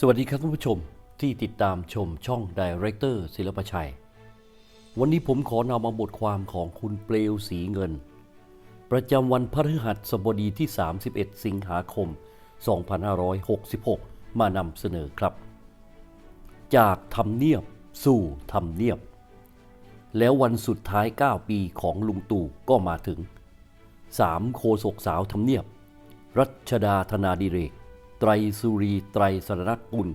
สวัสดีครับท่านผู้ชมที่ติดตามชมช่องดีเรคเตอร์ศิลปชัย วันนี้ผมขอนำมาบทความของคุณเปลวสีเงิน ประจำวันพฤหัสบดีที่ 31 สิงหาคม 2566 มานำเสนอครับ จากทำเนียบสู่ทำเนียบ แล้ววันสุดท้าย 9 ปีของลุงตู่ก็มาถึง 3 โคศกสาวทำเนียบ รัชดาธนาดิเรก ไตรสุรีไตรสรณกุล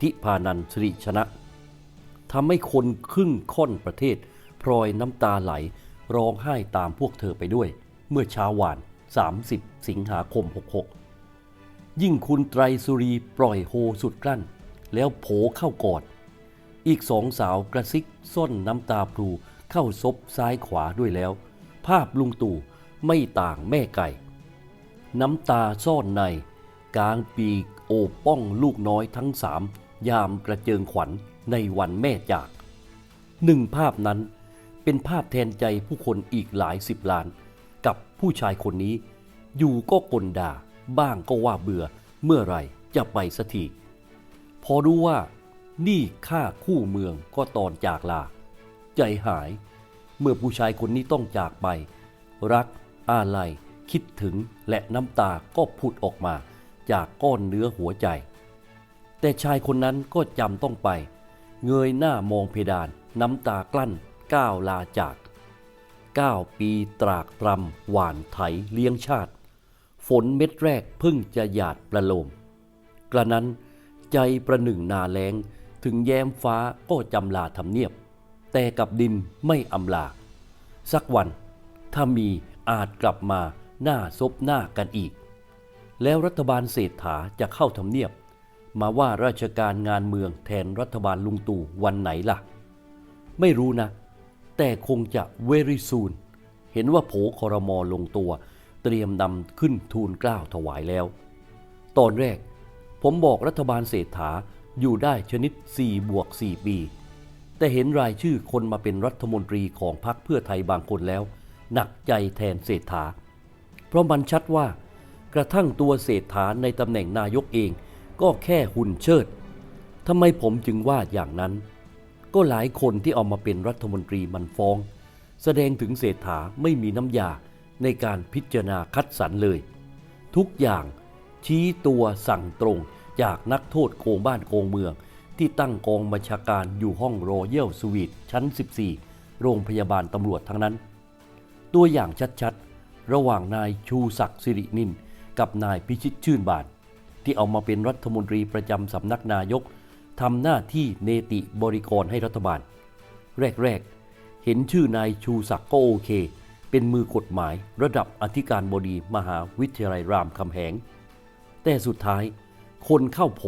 ทิพานันสิริชนะทำให้คนครึ่งค่อนประเทศ พลอยน้ำตาไหลร้องไห้ตามพวกเธอไปด้วย เมื่อเช้าวาน 30 สิงหาคม 66 ยิ่งคุณไตรสุรีปล่อยโฮสุดกลั้น แล้วโผเข้ากอด อีกสองสาวกระซิกซ่อนน้ำตาพลูเข้าซบซ้ายขวาด้วยแล้ว ภาพลุงตู่ไม่ต่างแม่ไก่ น้ำตาซ่อนใน กลางปีกโอบป้องลูกน้อยทั้งสามยามกระเจิงขวัญในวันแม่จาก หนึ่งภาพนั้นเป็นภาพแทนใจผู้คนอีกหลายสิบล้าน กับผู้ชายคนนี้ อยู่ก็กลด่าบ้างก็ว่าเบื่อเมื่อไรจะไปสักทีพอรู้ว่า นี่ค่าคู่เมืองก็ตอนจากลา ใจหาย เมื่อผู้ชายคนนี้ต้องจากไป รักอาลัยคิดถึงและน้ำตาก็ผุดออกมา จากก้อนเนื้อหัวใจ แต่ชายคนนั้นก็จำต้องไป เงยหน้ามองเพดานน้ำตากลั้นก้าวลาจาก 9 ปีตรากตรำหวานไถเลี้ยงชาติ ฝนเม็ดแรกพิ่งจะหยาดประโลม กระนั้นใจประหนึ่งนาแลงถึงแย้มฟ้าก็จำลาทำเนียบ แต่กับดินไม่อำลา สักวันถ้ามีอาจกลับมาหน้าซบหน้ากันอีก แล้วรัฐบาลเศรษฐาจะเข้าทำเนียบ มาว่าราชการงานเมืองแทนรัฐบาลลุงตู่วันไหนล่ะ ไม่รู้นะ แต่คงจะ very soon เห็นว่าโผคอรมอลงตัว เตรียมนำขึ้นทูลเกล้าถวายแล้ว ตอนแรก ผมบอกรัฐบาลเศรษฐาอยู่ได้ชนิด 4 บวก 4 ปี แต่เห็นรายชื่อคนมาเป็นรัฐมนตรีของพรรคเพื่อไทยบางคนแล้ว หนักใจแทนเศรษฐา เพราะมันชัดว่า กระทั่งตัวเศรษฐาในตำแหน่งนายกเองก็แค่หุ่นเชิดทำไมผมจึงว่าอย่างนั้น ก็หลายคนที่เอามาเป็นรัฐมนตรีมันฟ้อง แสดงถึงเศรษฐาไม่มีน้ำยาในการพิจารณาคัดสรรเลย ทุกอย่างชี้ตัวสั่งตรงจากนักโทษโกงบ้านโกงเมือง ที่ตั้งกองบัญชาการอยู่ห้องรอยัลสวีทชั้น 14 โรงพยาบาลตำรวจทั้งนั้น ตัวอย่างชัดๆ ระหว่างนายชูศักดิ์สิรินิน กับนายพิชิตชื่นบาน ที่เอามาเป็นรัฐมนตรีประจำสำนักนายกทำหน้าที่เนติบริกรให้รัฐบาล แรก ๆ เห็นชื่อนายชูศักดิ์ก็โอเค เป็นมือกฎหมายระดับอธิการบดีมหาวิทยาลัยรามคำแหง แต่สุดท้าย คนเข้าโผ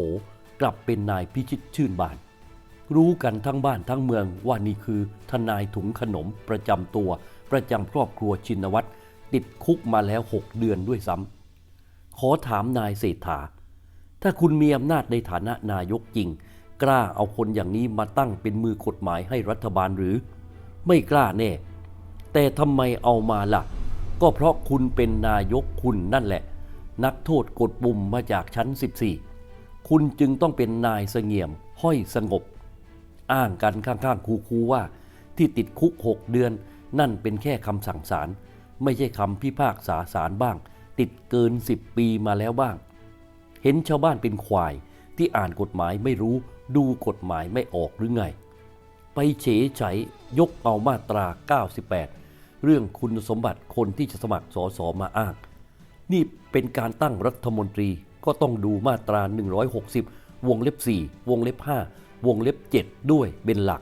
กลับเป็นนายพิชิตชื่นบาน รู้กันทั้งบ้านทั้งเมืองว่านี่คือทนายถุงขนมประจำตัวประจำครอบครัวชินวัตรติดคุกมาแล้ว 6 เดือนด้วยซ้ำ ขอถามนายเศรษฐา ถ้าคุณมีอำนาจในฐานะนายกจริง กล้าเอาคนอย่างนี้มาตั้งเป็นมือกฎหมายให้รัฐบาลหรือ ไม่กล้าแน่ แต่ทำไมเอามาล่ะ ก็เพราะคุณเป็นนายกคุณนั่นแหละ นักโทษกดปุ่มมาจากชั้น 14 คุณจึงต้องเป็นนายเสงี่ยม ห้อยสงบ อ้างกันข้างๆคูๆว่า ที่ติดคุก 6 เดือน นั่นเป็นแค่คำสั่งศาลไม่ใช่คำพิพากษาศาลบ้าง ติดเกิน 10 ปีมาแล้วบ้าง เห็นชาวบ้านเป็นควายที่อ่านกฎหมายไม่รู้ดูกฎหมายไม่ออกหรือไง ไปเฉยไฉยกเอามาตรา 98 เรื่องคุณสมบัติคนที่จะสมัครสอสอมาอ้าง นี่เป็นการตั้งรัฐมนตรีก็ต้องดูมาตรา 160 วงเล็บ 4 วงเล็บ 5 วงเล็บ 7 ด้วยเป็นหลัก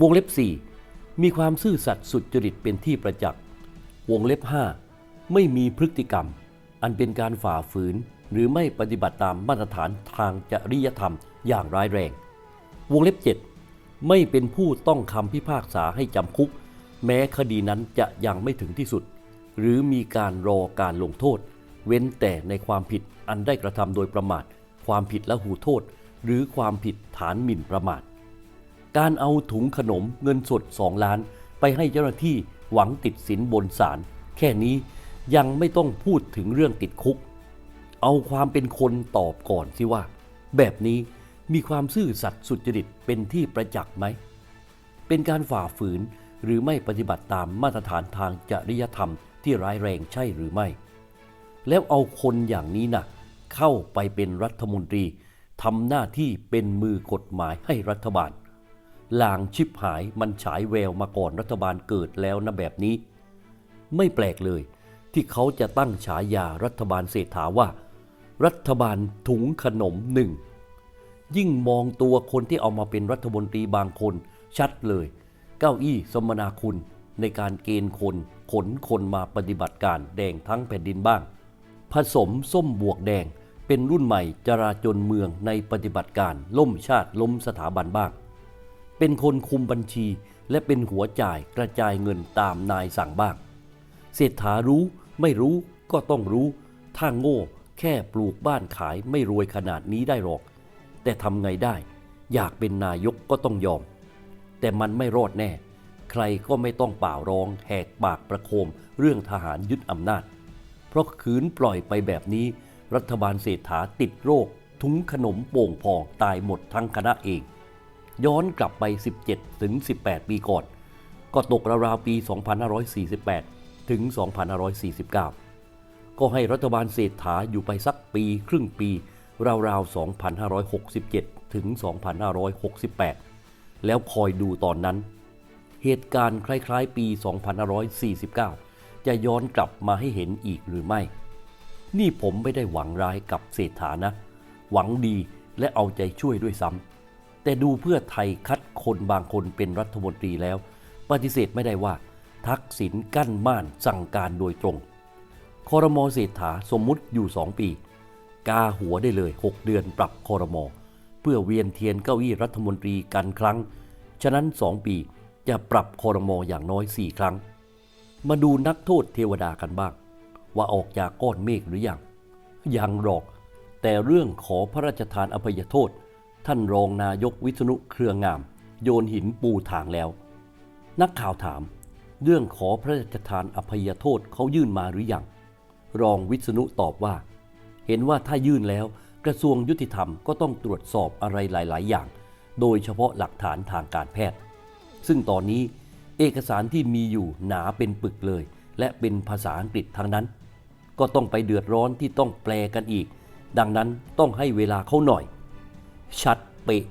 วงเล็บ 4 มีความซื่อสัตย์สุจริตเป็นที่ประจักษ์ วงเล็บ 5 ไม่มีพฤติกรรม อันเป็นการฝ่าฝืน หรือไม่ปฏิบัติตามมาตรฐานทางจริยธรรมอย่างร้ายแรง วงเล็บ 7 ไม่เป็นผู้ต้องคำพิพากษาให้จำคุก แม้คดีนั้นจะยังไม่ถึงที่สุด หรือมีการรอการลงโทษ เว้นแต่ในความผิดอันได้กระทำโดยประมาท ความผิดและหูโทษ หรือความผิดฐานหมิ่นประมาท การเอาถุงขนมเงินสด 2 ล้าน ไปให้เจ้าหน้าที่หวังติดสินบนศาลแค่นี้ ยังไม่ต้องพูดถึงเรื่องติดคุก เอาความเป็นคนตอบก่อนสิว่า แบบนี้มีความซื่อสัตย์สุจริตเป็นที่ประจักษ์ไหม เป็นการฝ่าฝืนหรือไม่ปฏิบัติตามมาตรฐานทางจริยธรรมที่ร้ายแรงใช่หรือไม่ แล้วเอาคนอย่างนี้นะ่ะเข้าไปเป็นรัฐมนตรีทำหน้าที่เป็นมือกฎหมายให้รัฐบาลลางชิบหายมันฉายแววมาก่อนรัฐบาลเกิดแล้วนะแบบนี้ ไม่แปลกเลย ที่เขาจะตั้งฉายารัฐบาลเศรษฐาว่า รัฐบาลถุงขนมหนึ่ง ยิ่งมองตัวคนที่เอามาเป็นรัฐมนตรีบางคนชัดเลย เก้าอี้สมนาคุณในการเกณฑ์คนขนคนมาปฏิบัติการแดงทั้งแผ่นดินบ้าง ผสมส้มบวกแดงเป็นรุ่นใหม่จราจนเมืองในปฏิบัติการล่มชาติล้มสถาบันบ้าง เป็นคนคุมบัญชีและเป็นหัวจ่ายกระจายเงินตามนายสั่งบ้าง เศรษฐารู้ ไม่รู้ก็ต้องรู้ ถ้าโง่ แค่ปลูกบ้านขายไม่รวยขนาดนี้ได้หรอก แต่ทำไงได้ อยากเป็นนายกก็ต้องยอม แต่มันไม่รอดแน่ ใครก็ไม่ต้องป่าร้องแหกปากประโคม เรื่องทหารยึดอำนาจ เพราะขืนปล่อยไปแบบนี้ รัฐบาลเศรษฐาติดโรค ทุ้งขนมโป่งพองตายหมดทั้งคณะเอง ย้อนกลับไป 17ถึง18 ปีก่อน ก็ตกราวๆปี 2548 ถึง 2549 ก็ให้รัฐบาลเศรษฐาอยู่ไปสักปีครึ่งปี ราวๆ 2567 ถึง 2568 แล้วคอยดูตอนนั้น เหตุการณ์คล้ายๆ ปี 2549 จะย้อนกลับมาให้เห็นอีกหรือไม่ นี่ผมไม่ได้หวังร้ายกับเศรษฐานะ หวังดีและเอาใจช่วยด้วยซ้ำแต่ดูเพื่อไทยคัดคนบางคนเป็นรัฐมนตรีแล้ว ปฏิเสธไม่ได้ว่า ทักษิณกั้นม่านสั่งการโดยตรง คอรมอเศรษฐาสมมุติอยู่ 2 ปี กาหัวได้เลย 6 เดือนปรับคอรมอเพื่อเวียนเทียนเก้าอี้รัฐมนตรีกันครั้ง ฉะนั้น 2 ปีจะปรับคอรมออย่างน้อย 4 ครั้ง มาดูนักโทษเทวดากันบ้าง ว่าออกจากก้อนเมฆหรือยังยังหรอก แต่เรื่องขอพระราชทานอภัยโทษ ท่านรองนายกวิษณุเครืองาม โยนหินปูทางแล้ว นักข่าวถาม เรื่องขอพระราชทานอภัยโทษเขายื่นมาหรือยัง รองวิษณุตอบว่า เห็นว่าถ้ายื่นแล้วกระทรวงยุติธรรมก็ต้องตรวจสอบอะไรหลาย ๆ อย่าง โดยเฉพาะหลักฐานทางการแพทย์ ซึ่งตอนนี้เอกสารที่มีอยู่หนาเป็นปึกเลย และเป็นภาษาอังกฤษทั้งนั้น ก็ต้องไปเดือดร้อนที่ต้องแปลกันอีก ดังนั้นต้องให้เวลาเขาหน่อย ชัดเปะ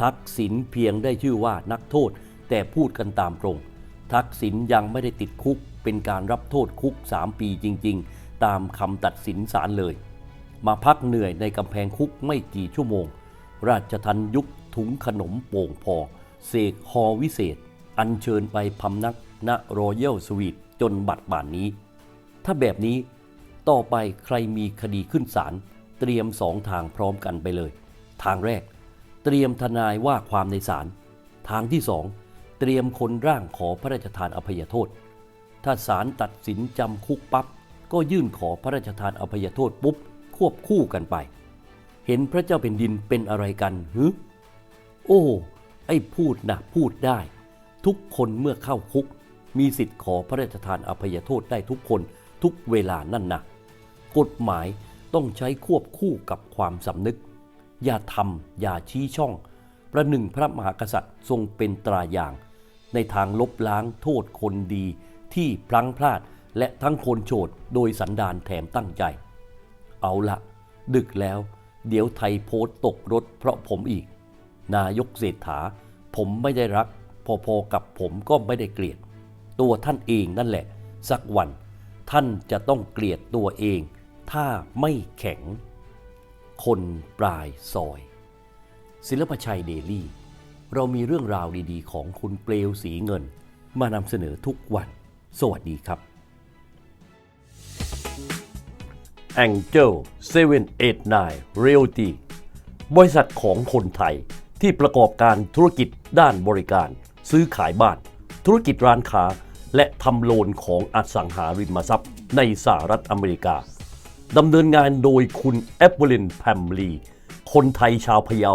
ทักษิณเพียงได้ชื่อว่านักโทษแต่พูดกันตามตรง ทักษิณยังไม่ได้ติดคุก เป็นการรับโทษคุก 3 ปีจริง ๆ ตามคำตัดสินศาลเลย มาพักเหนื่อยในกำแพงคุกไม่กี่ชั่วโมง ราชทันยุคถุงขนมโป่งพอเสกฮอวิเศษ อัญเชิญไปพำนักณรอยัลสวีทจนบัดป่านนี้ ถ้าแบบนี้ต่อไปใครมีคดีขึ้นศาลเตรียมสองทางพร้อมกันไปเลย ทางแรก เตรียมทนายว่าความในศาลทางที่สอง เตรียมคนร่างขอพระราชทานอภัยโทษ ถ้าศาลตัดสินจำคุกปับ๊บก็ยื่นขอพระราชทานอภัยโทษปุ๊บควบคู่กันไป เห็นพระเจ้าเป็นดินเป็นอะไรกันฮึโอ้ ไอ้พูดนะพูดได้ ทุกคนเมื่อเข้าคุก มีสิทธิ์ขอพระราชทานอภัยโทษได้ทุกคนทุกเวลานั่นนะกฎหมายต้องใช้ควบคู่กับความสำนึก อย่าทำอย่าชี้ช่อง ประหนึ่งพระมหากษัตริย์ทรงเป็นตราอย่าง ในทางลบล้างโทษคนดีที่พลั้งพลาดและทั้งคนโฉดโดยสันดานแถมตั้งใจ เอาละดึกแล้ว เดี๋ยวไทยโพสต์ตกรถเพราะผมอีก นายกเศรษฐา ผมไม่ได้รัก พอๆกับผมก็ไม่ได้เกลียด ตัวท่านเองนั่นแหละ สักวัน ท่านจะต้องเกลียดตัวเอง ถ้าไม่แข็ง คนปลายซอย ศิลปชัยเดลี่ เรามีเรื่องราวดีๆ ของคุณเปลวสีเงิน มานำเสนอทุกวัน สวัสดีครับ Angel 789 Realty บริษัทของคนไทยที่ประกอบการธุรกิจด้านบริการ ซื้อขายบ้าน ธุรกิจร้านค้า และทำโลนของอสังหาริมทรัพย์ ในสหรัฐอเมริกาดำเนินงานโดยคุณแอปเปิลินแพมลี คนไทยชาวพะเยา